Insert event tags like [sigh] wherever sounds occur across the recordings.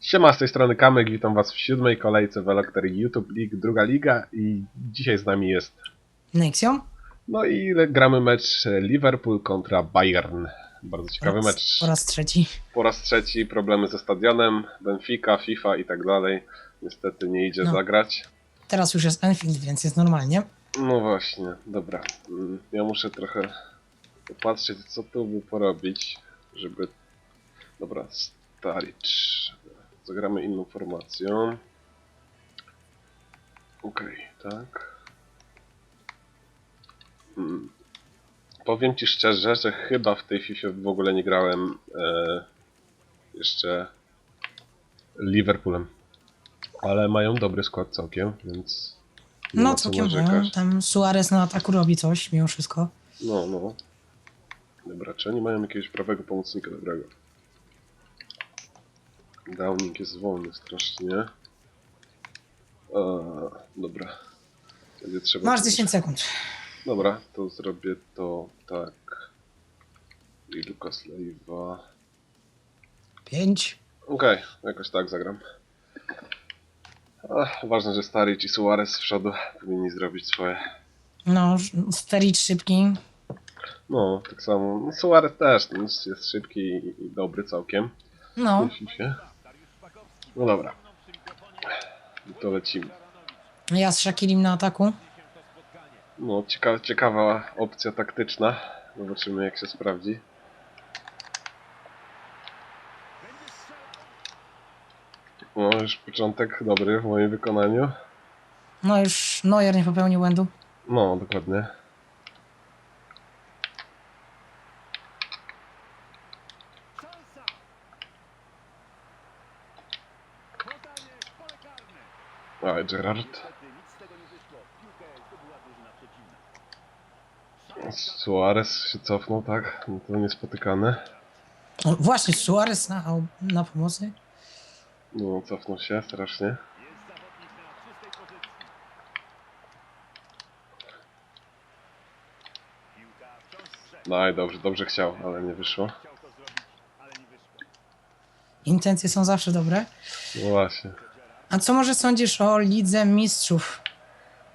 Siema, z tej strony Kamek, witam was w siódmej kolejce w Electory YouTube League, druga liga i dzisiaj z nami jest, Nexium? no i gramy mecz Liverpool kontra Bayern. Bardzo ciekawy mecz. Po raz trzeci. Po raz trzeci problemy ze stadionem, Benfica, FIFA i tak dalej. Niestety nie idzie No. zagrać. Teraz już jest Enfield, więc jest normalnie. No właśnie, dobra. Mm, Ja muszę trochę popatrzeć, co tu by porobić, żeby... Dobra, Staricz. Zagramy inną formacją. Okej, tak. Mm. Powiem ci szczerze, że chyba w tej FIFA w ogóle nie grałem e, jeszcze Liverpoolem. Ale mają dobry skład całkiem, więc... No całkiem mają. Tam Suarez na ataku robi coś, mimo wszystko. No, no. Dobra, czy oni mają jakiegoś prawego pomocnika dobrego? Downing jest wolny strasznie. A, dobra. Będzie trzeba... Masz coś- 10 sekund. Dobra, to zrobię to tak. I Lukas Leiva. 5. Okej, jakoś tak zagram. Ach, ważne, że Staric i Suarez z przodu powinni zrobić swoje. No, Steric szybki. No, tak samo. Suarez też no, jest szybki i, dobry całkiem. No, się. No dobra. I to lecimy. ja z Shakirim na ataku. No, cieka ciekawa opcja taktyczna. Zobaczymy jak się sprawdzi. No, już początek dobry w moim wykonaniu. No już Neuer nie popełnił błędu. No, dokładnie. Aj, Gerard. Suarez się cofnął, tak? No to niespotykane. O, właśnie, Suarez na, na pomocy. No, cofnął się strasznie. No i dobrze, dobrze chciał, ale nie wyszło. Intencje są zawsze dobre. No właśnie. A co może sądzisz o Lidze Mistrzów?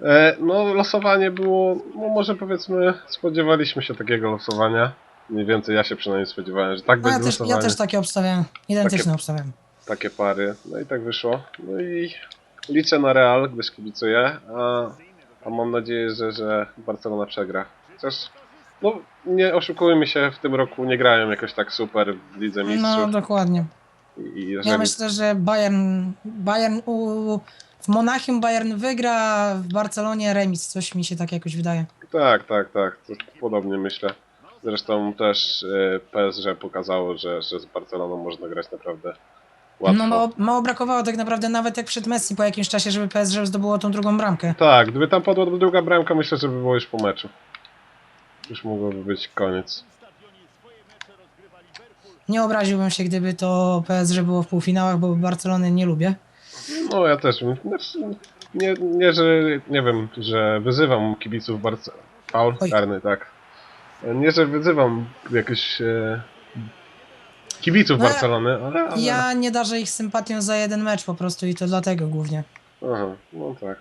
E, no, losowanie było, no może powiedzmy, spodziewaliśmy się takiego losowania. Mniej więcej ja się przynajmniej spodziewałem, że tak No, ja, będzie też, ja losowanie. też takie obstawiam. Identyczne Takie- obstawiam. Takie pary. No i tak wyszło. No i liczę na Real, gdyż kibicuję, a, a mam nadzieję, że, że Barcelona przegra. Chociaż, no nie oszukujmy się, w tym roku nie grają jakoś tak super w Lidze No, Mistrzów. dokładnie. I, i Ja jeżeli... myślę, że Bayern, Bayern u, w Monachium Bayern wygra, w Barcelonie remis, coś mi się tak jakoś wydaje. Tak, tak, tak. Podobnie myślę. Zresztą też e, PSG pokazało, że, że z Barceloną można grać naprawdę łatwo. No mało, mało brakowało tak naprawdę nawet jak przed Messi po jakimś czasie, żeby PSG zdobyło tą drugą bramkę. Tak, gdyby tam padła druga bramka, myślę, że by było już po meczu. Już mogłoby być koniec. Nie obraziłbym się, gdyby to PSG było w półfinałach, bo Barcelony nie lubię. No ja też. Znaczy, nie, nie, że nie wiem, że wyzywam kibiców Barcelony. Paul Oj. karny, tak. Nie, że wyzywam jakichś e, kibiców No Barcelony, ale, ale... Ja nie darzę ich sympatią za jeden mecz po prostu i to dlatego głównie. Aha, no tak.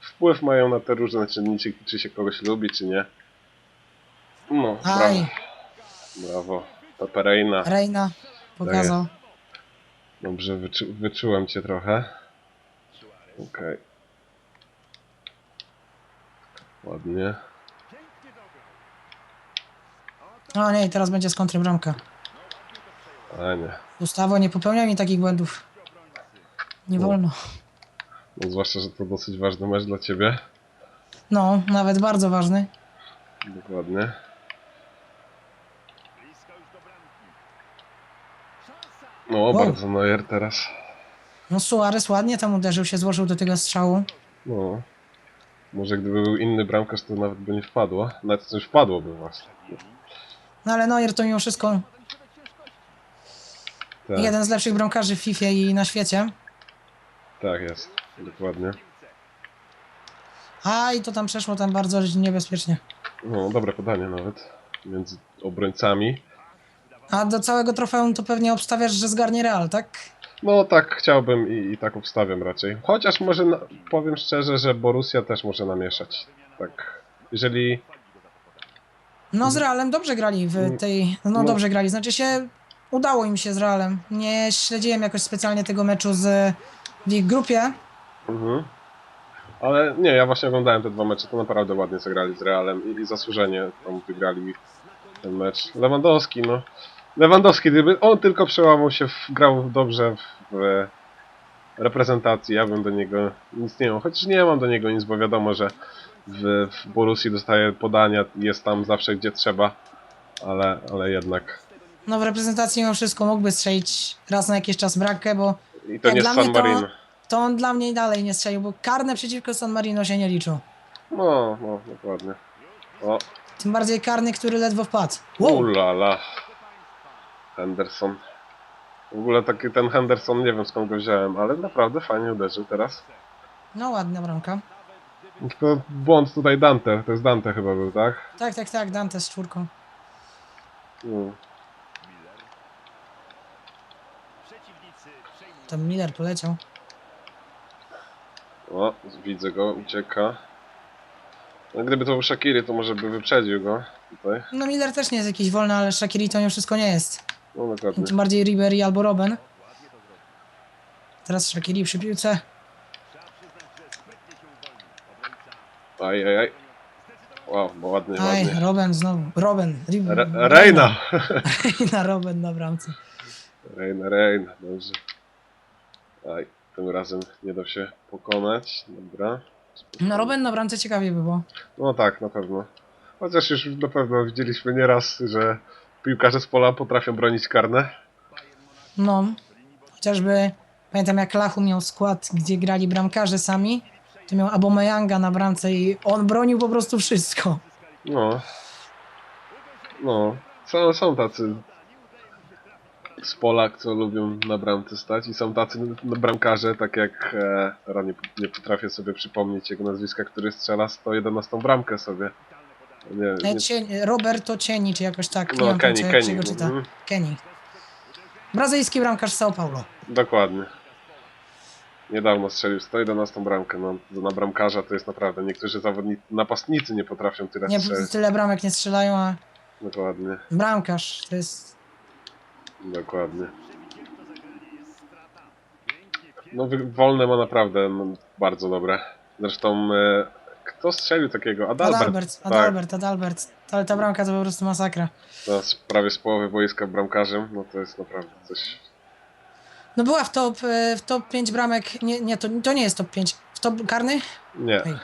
Wpływ mają na te różne czynniki, czy się kogoś lubi, czy nie. No, brawo. Aj, Brawo. Peperejna. Reina pokazał. Dobrze, wyczu wyczułem cię trochę. Okej. Ładnie. O nie, i teraz będzie z kontry bramka. A nie. Ustawo, nie popełniaj mi takich błędów. Nie No. wolno. No, zwłaszcza, że to dosyć ważny mecz dla ciebie. No, nawet bardzo ważny. Dokładnie. No, Wow. bardzo Neuer teraz. No Suarez ładnie tam uderzył się, złożył do tego strzału. No. Może gdyby był inny bramkarz, to nawet by nie wpadło. Nawet coś wpadłoby właśnie. No ale Neuer to mimo wszystko Tak, jeden z lepszych bramkarzy w FIFA i na świecie. tak jest. Dokładnie. A i to tam przeszło tam bardzo niebezpiecznie. No, dobre podanie nawet. Między obrońcami. A do całego trofeum to pewnie obstawiasz, że zgarnie Real, tak? No tak chciałbym i, i tak obstawiam raczej. Chociaż może na, powiem szczerze, że Borussia też może namieszać. Tak. Jeżeli. No z Realem dobrze grali w tej... No, No. dobrze grali, znaczy się udało im się z Realem. Nie śledziłem jakoś specjalnie tego meczu z w ich grupie. Mhm. Ale nie, ja właśnie oglądałem te dwa mecze, to naprawdę ładnie zagrali z Realem i, i zasłużenie tam wygrali ten mecz. Lewandowski, no. Lewandowski, gdyby on tylko przełamał się, w, grał dobrze w, w reprezentacji, ja bym do niego nic nie mam. Chociaż nie mam do niego nic, bo wiadomo, że w, w Borussii dostaje podania, jest tam zawsze gdzie trzeba, ale, ale jednak. No w reprezentacji mimo wszystko mógłby strzelić raz na jakiś czas bramkę, bo I to nie dla z San mnie to- Marino. to on dla mnie dalej nie strzelił, bo karne przeciwko San Marino się nie liczą. No, no, dokładnie. O, Tym bardziej karny, który ledwo wpadł. Wow. Ulala. Henderson. W ogóle taki ten Henderson, nie wiem skąd go wziąłem, ale naprawdę fajnie uderzył teraz. No ładna bramka. Tylko błąd tutaj Dante, to jest Dante chyba był, tak? Tak, tak, tak, Dante z czwórką. No. Tam Miller poleciał. O, widzę go, ucieka. No, gdyby to był Shakiri, to może by wyprzedził go tutaj. No Miller też nie jest jakiś wolny, ale Shakiri to nie wszystko nie jest. No. Tym bardziej Ribery albo Robben. Teraz Shakiri przy piłce. Aj, aj, aj. Wow, bo ładnie, Aj. Robben znowu. Robben. Rib- Re Reina! Reina Robben na bramce. Reina, Reina, dobrze. Aj, tym razem nie da się pokonać. Dobra. No Robben na bramce ciekawie by było. No tak, na pewno. Chociaż już na pewno widzieliśmy nieraz, że piłkarze z pola potrafią bronić karne. No. Chociażby pamiętam jak Lachu miał skład, gdzie grali bramkarze sami. To miał Abomeyanga na bramce i on bronił po prostu wszystko. No. No. Są, są tacy z pola, co lubią na bramce stać i są tacy bramkarze, tak jak e, teraz nie, nie potrafię sobie przypomnieć jego nazwiska, który strzela 111 bramkę sobie. Nie, Nie. nie, Cień, Roberto Cieni, czy jakoś tak. nie no, wiem, Kenny, czy, Kenny. czyta. mhm, Kenny. Brazylijski bramkarz São Paulo. dokładnie. Niedawno strzelił 111 bramkę. No, na bramkarza to jest naprawdę. Niektórzy zawodnicy, napastnicy nie potrafią tyle Nie, strzelić. tyle bramek nie strzelają, a Dokładnie, bramkarz to jest... dokładnie. No, wolne ma naprawdę no, bardzo dobre. Zresztą, e, kto strzelił takiego? Adalbert. Adalbert, tak, Adalbert, Adalbert. Ale ta bramka to po prostu masakra. no, z prawie z połowy boiska bramkarzem. No to jest naprawdę coś. No była w top, e, w top 5 bramek, nie, nie to, to nie jest top 5. W top karny? Nie. Ej.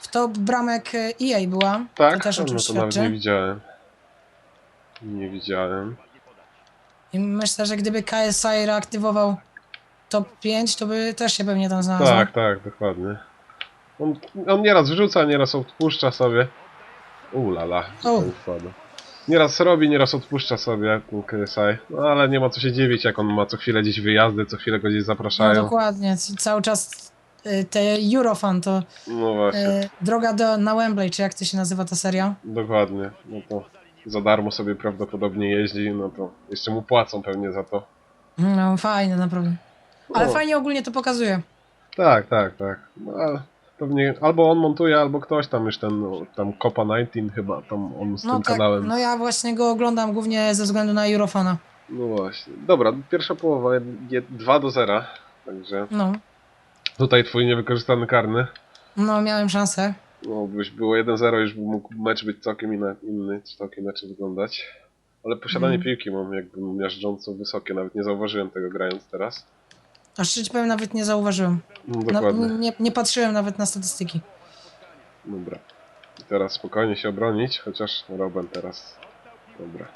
W top bramek e, EA była. Tak? To też o no to nawet nie widziałem. Nie widziałem. I myślę, że gdyby KSI reaktywował top 5, to by też się pewnie tam znalazł. Tak, tak, dokładnie. On, on nieraz wrzuca, nieraz odpuszcza sobie. Ulala, to wpada. Nieraz robi, nieraz odpuszcza sobie ten KSI. No ale nie ma co się dziwić, jak on ma co chwilę gdzieś wyjazdy, co chwilę go gdzieś No zapraszają. dokładnie. C- Cały czas e, te Eurofan to No właśnie, e, droga do, na Wembley, czy jak to się nazywa ta seria? dokładnie. No to za darmo sobie prawdopodobnie jeździ, no to jeszcze mu płacą pewnie za to. No fajne naprawdę. Ale No. fajnie ogólnie to pokazuje. Tak, tak, tak. No ale pewnie albo on montuje, albo ktoś tam już ten, no, tam Copa 19 chyba, tam on z No tym tak, kanałem. no ja właśnie go oglądam głównie ze względu na Eurofana. No właśnie. Dobra, pierwsza połowa je- 2 do 0. Także No, tutaj twój niewykorzystany karny. no miałem szansę. No, byś było 1-0, już mógł mecz być całkiem inny, inny całkiem inaczej wyglądać. Ale posiadanie Mm. piłki mam jakby miażdżąco wysokie, nawet nie zauważyłem tego grając teraz. A szczerze powiem, nawet nie zauważyłem. No, nie, nie patrzyłem nawet na statystyki. Dobra. I teraz spokojnie się obronić, chociaż Robin teraz. Dobra.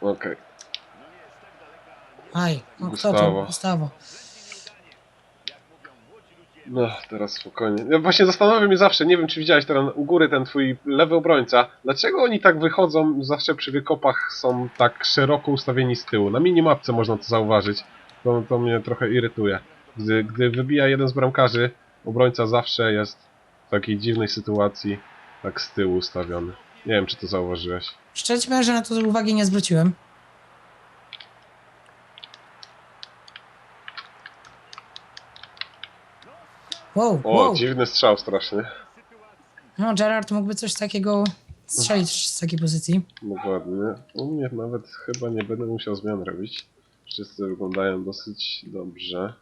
Okej. Aj, no kto to? Gustavo. No, teraz spokojnie. Ja właśnie zastanawiam mnie zawsze, nie wiem czy widziałeś teraz u góry ten twój lewy obrońca, dlaczego oni tak wychodzą, zawsze przy wykopach są tak szeroko ustawieni z tyłu. Na minimapce można to zauważyć. To, to mnie trochę irytuje. Gdy, gdy wybija jeden z bramkarzy, obrońca zawsze jest w takiej dziwnej sytuacji tak z tyłu ustawiony. Nie wiem czy to zauważyłeś. Szczerze powiem, że na to uwagi nie zwróciłem. Wow, O, wow. dziwny strzał straszny. No, Gerard mógłby coś takiego strzelić z takiej pozycji. Dokładnie. U mnie nawet chyba nie będę musiał zmian robić. Wszyscy wyglądają dosyć dobrze.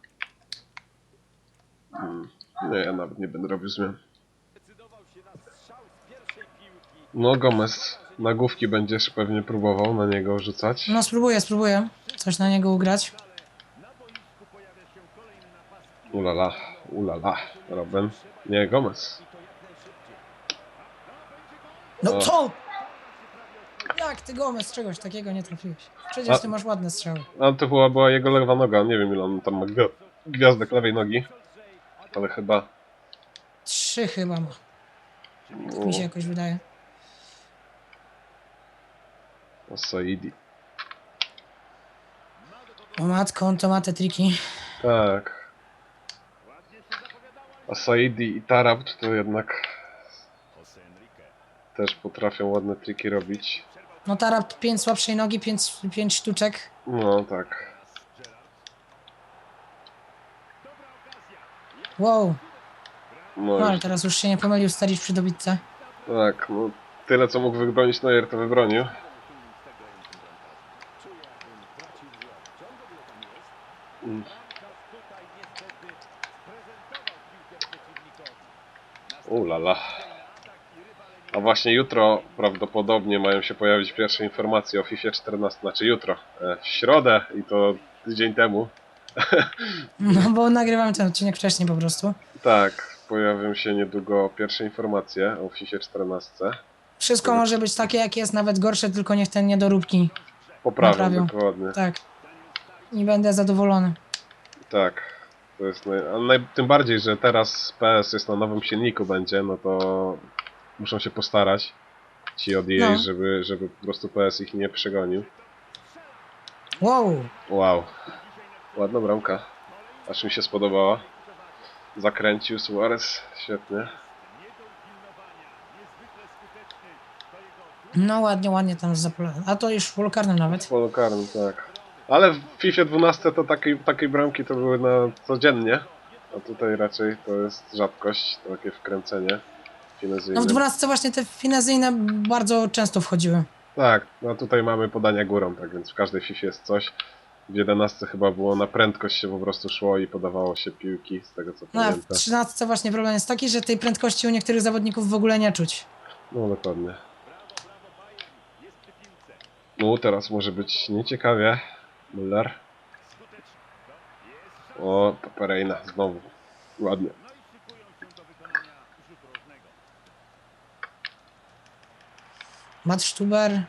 Hmm. Nie, ja nawet nie będę robił zmian. No, Gomez nagłówki będziesz pewnie próbował na niego rzucać. No, spróbuję, spróbuję coś na niego ugrać. Ulala, ulala, Robin. Nie, Gomez. No O. co? Jak ty Gomez czegoś takiego nie trafiłeś? Przecież A- ty masz ładne strzały. A to była, była jego lewa noga. Nie wiem ile on tam ma gwi- gwiazdek lewej nogi. Ale chyba. Trzy chyba ma. Tak mi się jakoś wydaje. O, Saidi. O matko, on to ma te triki. Tak. A Saidi i Tarabt to jednak też potrafią ładne triki robić. No Tarab 5 słabszej nogi, 5 pięć sztuczek. No tak. Wow, No no ale teraz już się nie pomylił Starisz przy dobitce. tak, no tyle co mógł wybronić Neuer to wybronił. Mm. Ulala. A właśnie jutro prawdopodobnie mają się pojawić pierwsze informacje o FIFA 14, znaczy jutro, e, w środę i to tydzień temu. [laughs] No bo nagrywam ten odcinek wcześniej po prostu. Tak, pojawią się niedługo pierwsze informacje o FIFA 14. Wszystko może być takie jak jest, nawet gorsze, tylko niech ten niedoróbki. Poprawią Naprawią. dokładnie. Tak. I będę zadowolony. Tak. To jest naj... a naj... Tym bardziej, że teraz PS jest na nowym silniku będzie, no to muszą się postarać ci od EA, No. żeby, żeby po prostu PS ich nie przegonił. Wow, Wow. Ładna bramka. Aż mi się spodobała. Zakręcił Suarez. Świetnie. no ładnie, ładnie tam zapolone. A to już w polu karnym nawet. Polu karnym, tak. Ale w FIFA 12 to takiej, takiej bramki to były na codziennie. A tutaj raczej to jest rzadkość, to takie wkręcenie finezyjne. No w 12 właśnie te finezyjne bardzo często wchodziły. Tak, no tutaj mamy podania górą, tak więc w każdej FIFA jest coś. W 11 chyba było na prędkość się po prostu szło i podawało się piłki, z tego co No a w pamiętam. 13 właśnie problem jest taki, że tej prędkości u niektórych zawodników w ogóle nie czuć. No dokładnie. No teraz może być nieciekawie. Müller. O, Pereira znowu. Ładnie. Matt Stuber,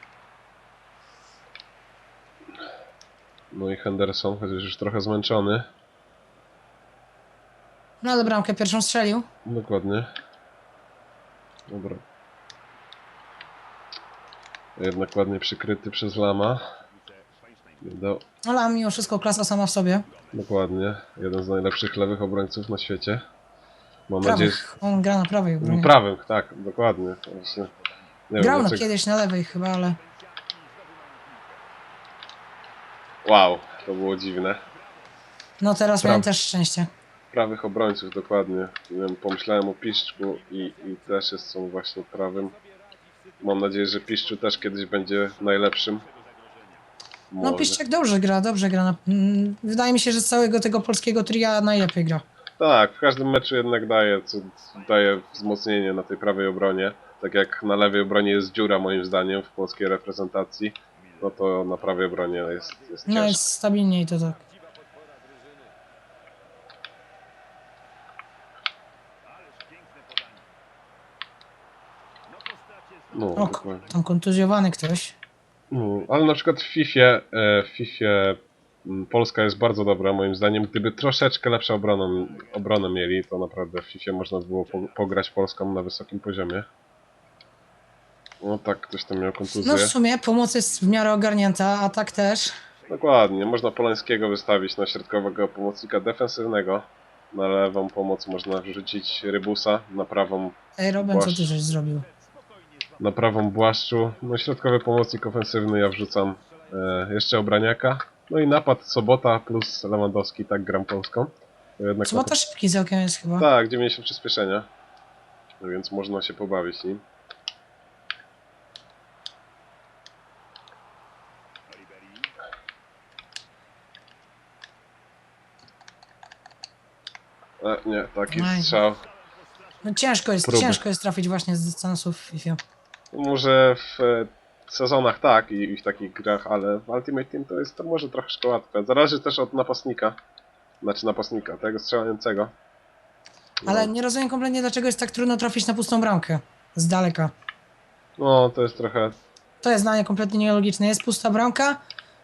No i Henderson, chociaż już trochę zmęczony. no ale bramkę pierwszą strzelił. Dokładnie. Dobra. Jednak ładnie przykryty przez Lama. Dał- Ale mimo wszystko klasa sama w sobie. Dokładnie. Jeden z najlepszych lewych obrońców na świecie. Mam nadzieję, Prawych. On gra na prawej obronie. Prawym, tak, dokładnie. To Właśnie, nie Grał wiem, no dlaczego- kiedyś na lewej chyba, ale... Wow, to było dziwne. No teraz miałem też szczęście. Prawych obrońców, dokładnie. Nie wiem, Pomyślałem o Piszczku i, i też jest są właśnie prawym. Mam nadzieję, że Piszczu też kiedyś będzie najlepszym. No. Piszczek dobrze gra, dobrze gra. mm, Wydaje mi się, że z całego tego polskiego tria najlepiej gra. Tak, w każdym meczu jednak daje, daje wzmocnienie na tej prawej obronie. Tak jak na lewej obronie jest dziura moim zdaniem w polskiej reprezentacji, no to na prawej obronie jest, jest No ciężko. jest stabilniej to tak. No, O, tam kontuzjowany ktoś. No, ale na przykład w FIFA, e, w FIFA mm, Polska jest bardzo dobra moim zdaniem. Gdyby troszeczkę lepszą obronę, obronę mieli, to naprawdę w FIFA można by było po, pograć Polską na wysokim poziomie. No tak, ktoś tam miał kontuzję. No w sumie pomoc jest w miarę ogarnięta, a tak też. Dokładnie, można Polańskiego wystawić na środkowego pomocnika defensywnego. Na lewą pomoc można wrzucić Rybusa, na prawą Ej, Robin, co ty żeś zrobił? Na prawą Błaszczu. No środkowy pomocnik ofensywny ja wrzucam e, jeszcze Obraniaka. No i napad Sobota plus Lewandowski, tak gram Polską. Jednak Sobota szybki całkiem jest chyba. Tak, 90 przyspieszenia. No więc można się pobawić nim. E, nie, taki Aj. strzał. No ciężko jest, Próby. ciężko jest trafić właśnie z dystansów FIFA. Może w e, sezonach tak i, i w takich grach, ale w Ultimate Team to jest to może troszkę łatwe. Zależy też od napastnika. Znaczy napastnika, tego strzelającego. No, Ale nie rozumiem kompletnie, dlaczego jest tak trudno trafić na pustą bramkę. Z daleka. no to jest trochę To jest dla mnie kompletnie nielogiczne. Jest pusta bramka,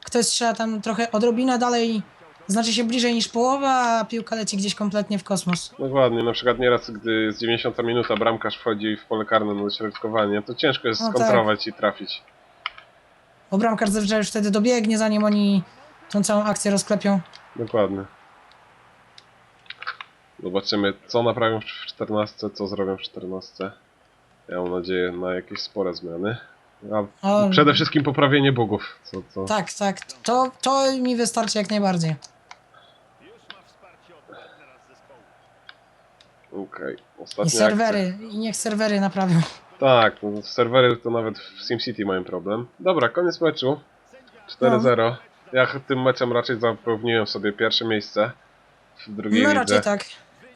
ktoś strzela tam trochę odrobinę dalej, znaczy się bliżej niż połowa, a piłka leci gdzieś kompletnie w kosmos. Dokładnie, na przykład nieraz, gdy z 90 minuta bramkarz wchodzi w pole karne na dośrodkowanie, to ciężko jest No tak. skontrować i trafić. Bo bramkarz zazwyczaj już wtedy dobiegnie, zanim oni tą całą akcję rozklepią. Dokładnie. Zobaczymy, co naprawią w 14, co zrobią w 14. Ja mam nadzieję na jakieś spore zmiany. A O, przede wszystkim poprawienie bugów. Co, co... Tak, tak. To, to mi wystarczy jak najbardziej. Okej, I serwery, i niech serwery naprawią. Akcja. Tak, no, serwery to nawet w SimCity mają problem. Dobra, koniec meczu. 4-0. Ja ch- tym meczem raczej zapewniłem sobie pierwsze miejsce w drugiej No lidze. raczej tak.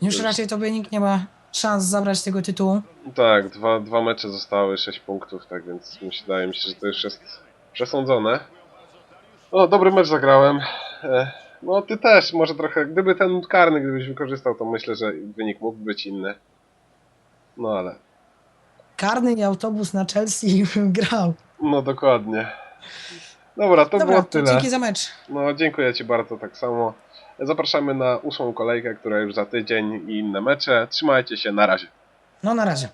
Już Już. raczej tobie nikt nie ma szans zabrać tego tytułu. Tak, dwa, dwa mecze zostały, 6 punktów, tak więc mi się- wydaje mi się, że to już jest przesądzone. O, dobry mecz zagrałem. E, No ty też, może trochę, gdyby ten karny, gdybyś wykorzystał, to myślę, że wynik mógł być inny. No ale, Karny i autobus na Chelsea [laughs] bym grał. no dokładnie. Dobra, to Dobra, było to tyle. dzięki za mecz. No dziękuję Ci bardzo tak samo. Zapraszamy na ósmą kolejkę, która już za tydzień i inne mecze. Trzymajcie się, na razie. No na razie.